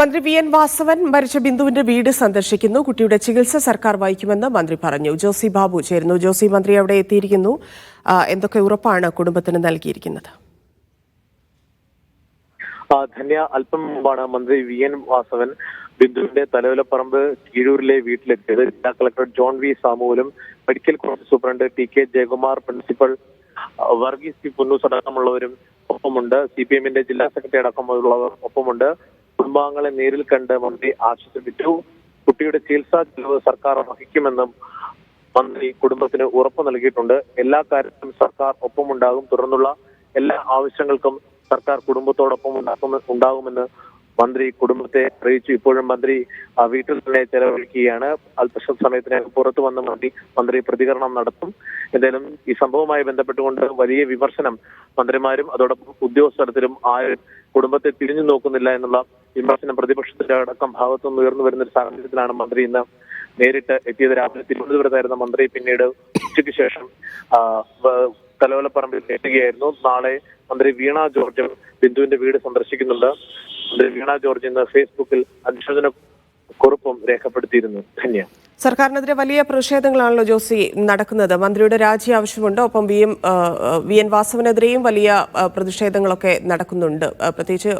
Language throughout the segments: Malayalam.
മന്ത്രി വി എൻ വാസവൻ മരിച്ച ബിന്ദുവിന്റെ വീട് സന്ദർശിക്കുന്നു. കുട്ടിയുടെ ചികിത്സ സർക്കാർ വഹിക്കുമെന്ന് മന്ത്രി പറഞ്ഞു. ജോസി ബാബു ചേരുന്നു. ജോസി മന്ത്രി അവിടെ എത്തിയിരിക്കുന്നു. എന്തൊക്കെ ഉറപ്പാണ് കുടുംബത്തിന് നൽകിയിരിക്കുന്നത്? ധന്യ അല്പം മുമ്പാണ് മന്ത്രി വി എൻ വാസവൻ ബിന്ദുവിന്റെ തലവലപ്പറമ്പ് കീഴൂരിലെ വീട്ടിലെത്തിയത്. ജില്ലാ collector John V സാമുവലും medical college superintendent T K Jayakumar principal Varghese P Punnoose അടക്കമുള്ളവരും ഒപ്പമുണ്ട്. സി പി എമ്മിന്റെ ജില്ലാ സെക്രട്ടറി അടക്കമുള്ളവർ ഒപ്പമുണ്ട്. കുടുംബാംഗങ്ങളെ നേരിൽ കണ്ട് മന്ത്രി ആശ്വസിപ്പിച്ചു. കുട്ടിയുടെ ചികിത്സാ ചെലവ് സർക്കാർ വഹിക്കുമെന്നും മന്ത്രി കുടുംബത്തിന് ഉറപ്പ് നൽകിയിട്ടുണ്ട്. എല്ലാ കാര്യത്തിലും സർക്കാർ ഒപ്പമുണ്ടാകും. തുടർന്നുള്ള എല്ലാ ആവശ്യങ്ങൾക്കും സർക്കാർ കുടുംബത്തോടൊപ്പം ഉണ്ടാകുമെന്ന് മന്ത്രി കുടുംബത്തെ അറിയിച്ചു. ഇപ്പോഴും മന്ത്രി വീട്ടിൽ തന്നെ ചെലവഴിക്കുകയാണ്. അല്പസ്വ സമയത്തിനകം പുറത്തു വന്ന മന്ത്രി മന്ത്രി പ്രതികരണം നടത്തും. എന്തായാലും ഈ സംഭവവുമായി ബന്ധപ്പെട്ടുകൊണ്ട് വലിയ വിമർശനം മന്ത്രിമാരും അതോടൊപ്പം ഉദ്യോഗസ്ഥരത്തിലും ആരും കുടുംബത്തെ തിരിഞ്ഞു നോക്കുന്നില്ല എന്നുള്ള വിമർശനം പ്രതിപക്ഷത്തിന്റെ അടക്കം ഭാഗത്തുനിന്ന് ഉയർന്നു വരുന്ന ഒരു സാഹചര്യത്തിലാണ് മന്ത്രി ഇന്ന് നേരിട്ട് എത്തിയത്. രാവിലെ തിരുവനന്തപുരത്തായിരുന്ന മന്ത്രി പിന്നീട് ഉച്ചയ്ക്ക് ശേഷം കലോലപ്പറമ്പിൽ എത്തുകയായിരുന്നു. നാളെ മന്ത്രി വീണ ജോർജ് ബിന്ദുവിന്റെ വീട് സന്ദർശിക്കുന്നുണ്ട്. മന്ത്രി വീണ ജോർജ് ഇന്ന് ഫേസ്ബുക്കിൽ അനുശോചന കുറിപ്പും രേഖപ്പെടുത്തിയിരുന്നു ധന്യ. സർക്കാരിനെതിരെ വലിയ പ്രതിഷേധങ്ങളാണല്ലോ ജോസി നടക്കുന്നത്. മന്ത്രിയുടെ രാജി ആവശ്യമുണ്ട്. ഒപ്പം വി എം വി എൻ വാസവനെതിരെയും വലിയ പ്രതിഷേധങ്ങളൊക്കെ നടക്കുന്നുണ്ട്. പ്രത്യേകിച്ച്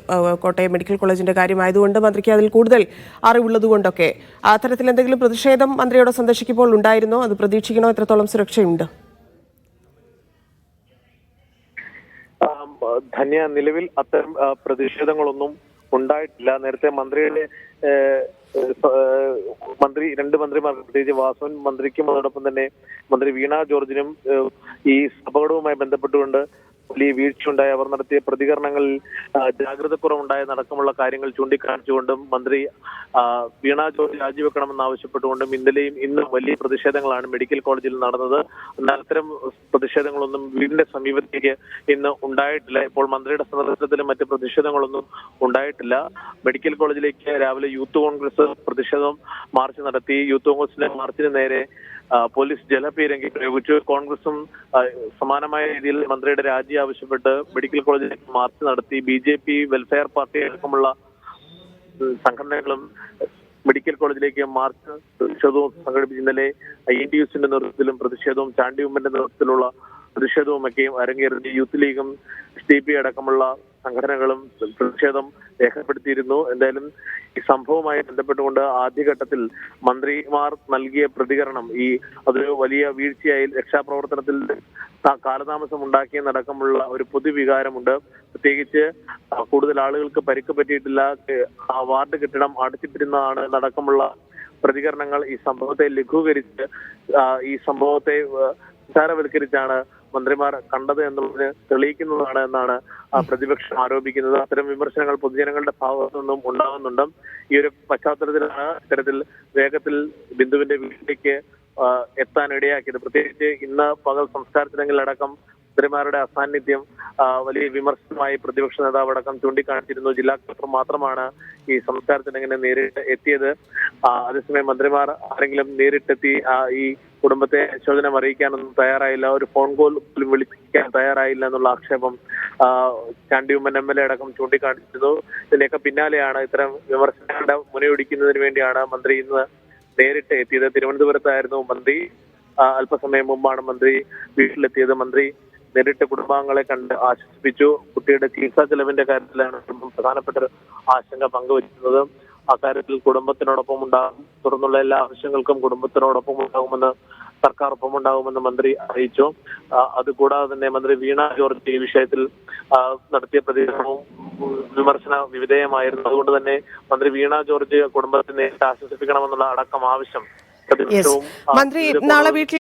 കോട്ടയം മെഡിക്കൽ കോളേജിന്റെ കാര്യമായതുകൊണ്ട് മന്ത്രിക്ക് അതിൽ കൂടുതൽ അറിവുള്ളതുകൊണ്ടൊക്കെ. അത്തരത്തിൽ എന്തെങ്കിലും പ്രതിഷേധം മന്ത്രിയോട് സന്ദർശിക്കുമ്പോൾ ഉണ്ടായിരുന്നോ? അത് പ്രതീക്ഷിക്കണോ? എത്രത്തോളം സുരക്ഷയുണ്ട്? ധന്യ നിലവിൽ അത്തരം പ്രതിഷേധങ്ങളൊന്നും ഉണ്ടായിട്ടില്ല. നേരത്തെ മന്ത്രിയുടെ മന്ത്രി രണ്ട് മന്ത്രിമാർക്ക് പ്രത്യേകിച്ച് വാസവൻ മന്ത്രിക്കും അതോടൊപ്പം തന്നെ മന്ത്രി വീണ ജോർജിനും ഈ അപകടവുമായി ബന്ധപ്പെട്ടുകൊണ്ട് വലിയ വീഴ്ചയുണ്ടായി. അവർ നടത്തിയ പ്രതികരണങ്ങളിൽ ജാഗ്രതക്കുറവുണ്ടായെന്നടക്കമുള്ള കാര്യങ്ങൾ ചൂണ്ടിക്കാണിച്ചുകൊണ്ടും മന്ത്രി വീണ ജോർജ് രാജിവെക്കണമെന്ന് ആവശ്യപ്പെട്ടുകൊണ്ടും ഇന്നലെയും ഇന്നും വലിയ പ്രതിഷേധങ്ങളാണ് മെഡിക്കൽ കോളേജിൽ നടന്നത്. എന്നാൽ അത്തരം പ്രതിഷേധങ്ങളൊന്നും വീടിന്റെ സമീപത്തേക്ക് ഇന്ന് ഉണ്ടായിട്ടില്ല. ഇപ്പോൾ മന്ത്രിയുടെ സന്ദർശനത്തിലും മറ്റ് പ്രതിഷേധങ്ങളൊന്നും ഉണ്ടായിട്ടില്ല. മെഡിക്കൽ കോളേജിലേക്ക് രാവിലെ യൂത്ത് കോൺഗ്രസ് പ്രതിഷേധം മാർച്ച് നടത്തി. യൂത്ത് കോൺഗ്രസിന്റെ മാർച്ചിന് നേരെ പോലീസ് ജലപീരങ്കി പ്രയോഗിച്ചു. കോൺഗ്രസും സമാനമായ രീതിയിൽ മന്ത്രിയുടെ രാജി ആവശ്യപ്പെട്ട് മെഡിക്കൽ കോളേജിലേക്ക് മാർച്ച് നടത്തി B J P welfare party അടക്കമുള്ള സംഘടനകളും മെഡിക്കൽ കോളേജിലേക്ക് മാർച്ച് പ്രതിഷേധവും സംഘടിപ്പിച്ച് ഇന്നലെ ഐ എൻ ടി യുസിന്റെ നേതൃത്വത്തിലും പ്രതിഷേധവും ചാണ്ടി ഉമ്മന്റെ നേതൃത്വത്തിലുള്ള പ്രതിഷേധവും ഒക്കെയും അരങ്ങേറി യൂത്ത് ലീഗും എസ് ഡി പി അടക്കമുള്ള സംഘടനകളും പ്രതിഷേധം രേഖപ്പെടുത്തിയിരുന്നു. എന്തായാലും ഈ സംഭവവുമായി ബന്ധപ്പെട്ടുകൊണ്ട് ആദ്യഘട്ടത്തിൽ മന്ത്രിമാർ നൽകിയ പ്രതികരണം ഈ അതൊരു വലിയ വീഴ്ചയായി രക്ഷാപ്രവർത്തനത്തിൽ കാലതാമസം ഉണ്ടാക്കിയെന്നടക്കമുള്ള ഒരു പൊതുവികാരമുണ്ട്. പ്രത്യേകിച്ച് കൂടുതൽ ആളുകൾക്ക് പരിക്ക് പറ്റിയിട്ടില്ല. വാർഡ് കെട്ടിടം അടച്ചിട്ടിരുന്നതാണ് എന്നടക്കമുള്ള പ്രതികരണങ്ങൾ ഈ സംഭവത്തെ ലഘൂകരിച്ച് ഈ സംഭവത്തെ വിചാരവത്കരിച്ചാണ് മന്ത്രിമാർ കണ്ടത് എന്നുള്ളതിന് തെളിയിക്കുന്നതാണ് എന്നാണ് പ്രതിപക്ഷം ആരോപിക്കുന്നത്. അത്തരം വിമർശനങ്ങൾ പൊതുജനങ്ങളുടെ ഭാഗത്തു നിന്നും ഉണ്ടാകുന്നുണ്ട് ഈ ഒരു പശ്ചാത്തലത്തിലാണ് ഇത്തരത്തിൽ വേഗത്തിൽ ബിന്ദുവിന്റെ വീട്ടിലേക്ക് എത്താൻ ഇടയാക്കിയത്. പ്രത്യേകിച്ച് ഇന്ന് പകൽ സംസ്കാര ചടങ്ങിലടക്കം മന്ത്രിമാരുടെ അസാന്നിധ്യം വലിയ വിമർശനമായി പ്രതിപക്ഷ നേതാവ് അടക്കം ചൂണ്ടിക്കാണിച്ചിരുന്നു. ജില്ലാ കളക്ടർ മാത്രമാണ് ഈ സംസ്കാരത്തിന് നേരിട്ട് എത്തിയത്. അതേസമയം മന്ത്രിമാർ ആരെങ്കിലും നേരിട്ടെത്തി ഈ കുടുംബത്തെ അനുശോചനം അറിയിക്കാനൊന്നും തയ്യാറായില്ല. ഒരു ഫോൺ കോൾ പോലും വിളിക്കാൻ തയ്യാറായില്ല എന്നുള്ള ആക്ഷേപം Chandy Oommen M L A അടക്കം ചൂണ്ടിക്കാണിച്ചിരുന്നു. ഇതിന്റെയൊക്കെ പിന്നാലെയാണ് ഇത്തരം വിമർശനങ്ങളുടെ മുനയൊടിക്കുന്നതിന് വേണ്ടിയാണ് മന്ത്രി ഇന്ന് നേരിട്ട് എത്തിയത്. തിരുവനന്തപുരത്തായിരുന്നു മന്ത്രി. അല്പസമയം മുമ്പാണ് മന്ത്രി വീട്ടിലെത്തിയത്. മന്ത്രി നേരിട്ട് കുടുംബാംഗങ്ങളെ കണ്ട് ആശ്വസിപ്പിച്ചു. കുട്ടിയുടെ ചികിത്സാ ചെലവിന്റെ കാര്യത്തിലാണ് കുടുംബം പ്രധാനപ്പെട്ട ഒരു ആശങ്ക പങ്കുവച്ചിരുന്നത് അക്കാര്യത്തിൽ കുടുംബത്തിനോടൊപ്പം ഉണ്ടാകും. തുടർന്നുള്ള എല്ലാ ആവശ്യങ്ങൾക്കും കുടുംബത്തിനോടൊപ്പം ഉണ്ടാകുമെന്ന് സർക്കാർ ഒപ്പം ഉണ്ടാകുമെന്ന് മന്ത്രി അറിയിച്ചു. അതുകൂടാതെ തന്നെ മന്ത്രി വീണ ജോർജ് ഈ വിഷയത്തിൽ നടത്തിയ പ്രതികരണവും വിമർശന വിധേയമായിരുന്നു അതുകൊണ്ട് തന്നെ മന്ത്രി വീണ ജോർജ് കുടുംബത്തിനെ ആശ്വസിപ്പിക്കണമെന്നുള്ള അടക്കം ആവശ്യം മന്ത്രി നാളെ വീട്ടിൽ